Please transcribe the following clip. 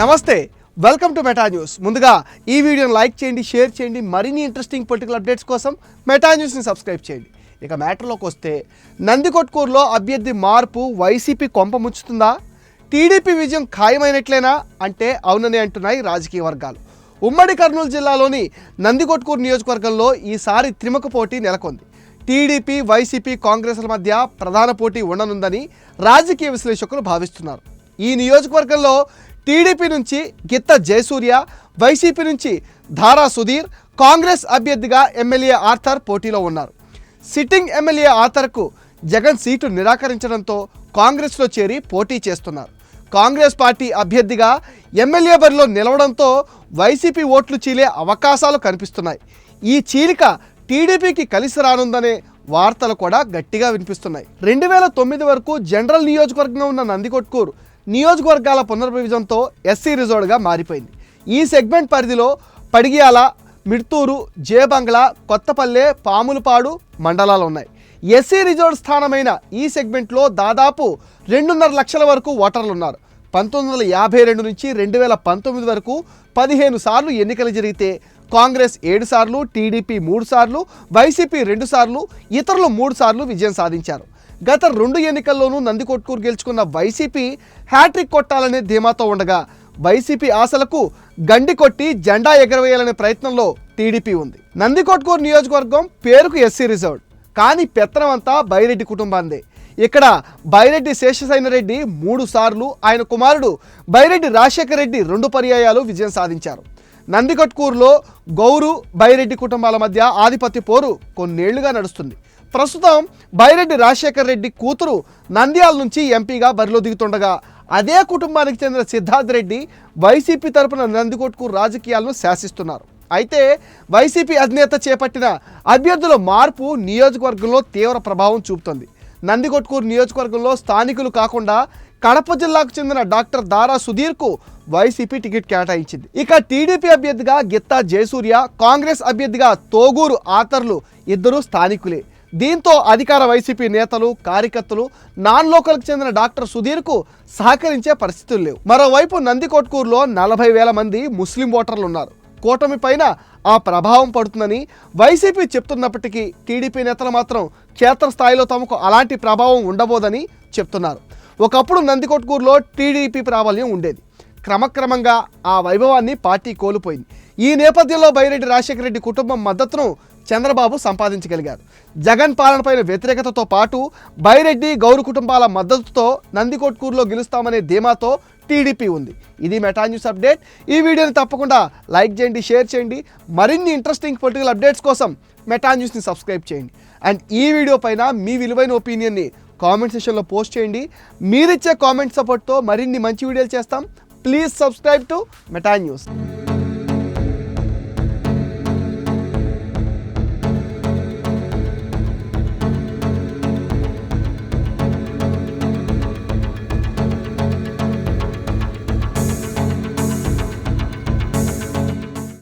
నమస్తే welcome to Meta news ముందుగా ఈ వీడియోని లైక్ చేయండి షేర్ చేయండి మరిన్ని ఇంట్రెస్టింగ్ పొలిటికల్ అప్డేట్స్ కోసం మెటా న్యూస్ని సబ్స్క్రైబ్ చేయండి. ఇక మ్యాటర్లోకి వస్తే నందికొట్కూరులో అభ్యర్థి మార్పు వైసీపీ కొంప ముచ్చుతుందా టీడీపీ విజయం ఖాయమైనట్లేనా? అంటే అవునని అంటున్నాయి రాజకీయ వర్గాలు. ఉమ్మడి కర్నూలు జిల్లాలోని నందికొట్కూరు నియోజకవర్గంలో ఈసారి త్రిముఖ పోటీ నెలకొంది. టీడీపీ వైసీపీ కాంగ్రెస్ల మధ్య ప్రధాన పోటీ ఉండనుందని రాజకీయ విశ్లేషకులు భావిస్తున్నారు. ఈ నియోజకవర్గంలో టీడీపీ నుంచి గిత్త జయసూర్య వైసీపీ నుంచి ధారా సుధీర్ కాంగ్రెస్ అభ్యర్థిగా ఎమ్మెల్యే ఆర్థర్ పోటీలో ఉన్నారు. సిట్టింగ్ ఎమ్మెల్యే ఆర్థర్కు జగన్ సీటు నిరాకరించడంతో కాంగ్రెస్లో చేరి పోటీ చేస్తున్నారు. కాంగ్రెస్ పార్టీ అభ్యర్థిగా ఎమ్మెల్యే బరిలో నిలవడంతో వైసీపీ ఓట్లు చీలే అవకాశాలు కనిపిస్తున్నాయి. ఈ చీలిక టీడీపీకి కలిసి రానుందనే వార్తలు కూడా గట్టిగా వినిపిస్తున్నాయి. రెండు వేల తొమ్మిది వరకు జనరల్ నియోజకవర్గంగా ఉన్న నందికొట్కూరు నియోజకవర్గాల పునర్విభజనతో ఎస్సీ రిజోర్డ్గా మారిపోయింది. ఈ సెగ్మెంట్ పరిధిలో పడిగియాల మిడ్తూరు జేబంగ్లా కొత్తపల్లె పాములపాడు మండలాలు ఉన్నాయి. ఎస్సీ రిజర్వ్ స్థానమైన ఈ సెగ్మెంట్లో దాదాపు రెండున్నర లక్షల వరకు ఓటర్లు ఉన్నారు. పంతొమ్మిది వందల యాభై రెండు నుంచి రెండు వేల పంతొమ్మిది వరకు పదిహేను సార్లు ఎన్నికలు జరిగితే కాంగ్రెస్ ఏడు సార్లు టీడీపీ మూడు సార్లు వైసీపీ రెండు సార్లు ఇతరులు మూడు సార్లు విజయం సాధించారు. గత రెండు ఎన్నికల్లోనూ నందికొట్కూరు గెలుచుకున్న వైసీపీ హ్యాట్రిక్ కొట్టాలనే ధీమాతో ఉండగా వైసీపీ ఆశలకు గండి కొట్టి జెండా ఎగరవేయాలనే ప్రయత్నంలో టీడీపీ ఉంది. నందికొట్కూరు నియోజకవర్గం పేరుకు ఎస్సీ రిజర్వ్డ్ కానీ పెత్తనం అంతా బైరెడ్డి కుటుంబాందే ఇక్కడ బైరెడ్డి శేషసైన రెడ్డి మూడు సార్లు ఆయన కుమారుడు బైరెడ్డి రాజశేఖర రెడ్డి రెండు పర్యాయాలు విజయం సాధించారు. నందికట్కూరులో గౌరు బైరెడ్డి కుటుంబాల మధ్య ఆధిపత్య పోరు కొన్నేళ్ళుగా నడుస్తుంది. ప్రస్తుతం బైరెడ్డి రాజశేఖర రెడ్డి కూతురు నంద్యాల నుంచి ఎంపీగా బరిలో దిగుతుండగా అదే కుటుంబానికి చెందిన సిద్ధార్థ్ రెడ్డి వైసీపీ తరపున నందికొట్కూరు రాజకీయాలను శాసిస్తున్నారు. అయితే వైసీపీ అధినేత చేపట్టిన అభ్యర్థుల మార్పు నియోజకవర్గంలో తీవ్ర ప్రభావం చూపుతుంది. నందికొట్కూరు నియోజకవర్గంలో స్థానికులు కాకుండా కడప జిల్లాకు చెందిన డాక్టర్ దారా సుధీర్కు వైసీపీ టికెట్ కేటాయించింది. ఇక టీడీపీ అభ్యర్థిగా గిత్తా జయసూర్య కాంగ్రెస్ అభ్యర్థిగా తోగూరు ఆతర్లు ఇద్దరు స్థానికులే. దీంతో అధికార వైసీపీ నేతలు కార్యకర్తలు నాన్ లోకల్కి చెందిన డాక్టర్ సుధీర్కు సహకరించే పరిస్థితులు లేవు. మరోవైపు నందికొట్కూరులో నలభై వేల మంది ముస్లిం ఓటర్లు ఉన్నారు. కూటమి పైన ఆ ప్రభావం పడుతుందని వైసీపీ చెప్తున్నప్పటికీ టీడీపీ నేతలు మాత్రం క్షేత్రస్థాయిలో తమకు అలాంటి ప్రభావం ఉండబోదని చెప్తున్నారు. ఒకప్పుడు నందికొట్కూరులో టీడీపీ ప్రాబల్యం ఉండేది. క్రమక్రమంగా ఆ వైభవాన్ని పార్టీ కోల్పోయింది. ఈ నేపథ్యంలో బైరెడ్డి రాజశేఖర రెడ్డి కుటుంబం మద్దతును చంద్రబాబు సంపాదించగలిగారు. జగన్ పాలనపైన వ్యతిరేకతతో పాటు బైరెడ్డి గౌరు కుటుంబాల మద్దతుతో నందికొట్కూరులో గెలుస్తామనే ధీమాతో టీడీపీ ఉంది. ఇది మెటా న్యూస్ అప్డేట్. ఈ వీడియోని తప్పకుండా లైక్ చేయండి షేర్ చేయండి. మరిన్ని ఇంట్రెస్టింగ్ పొలిటికల్ అప్డేట్స్ కోసం మెటా న్యూస్ని సబ్స్క్రైబ్ చేయండి. అండ్ ఈ వీడియో పైన మీ విలువైన ఒపీనియన్ని కామెంట్ సెషన్లో పోస్ట్ చేయండి. మీరిచ్చే కామెంట్ సపోర్ట్తో మరిన్ని మంచి వీడియోలు చేస్తాం. Please subscribe to Meta news.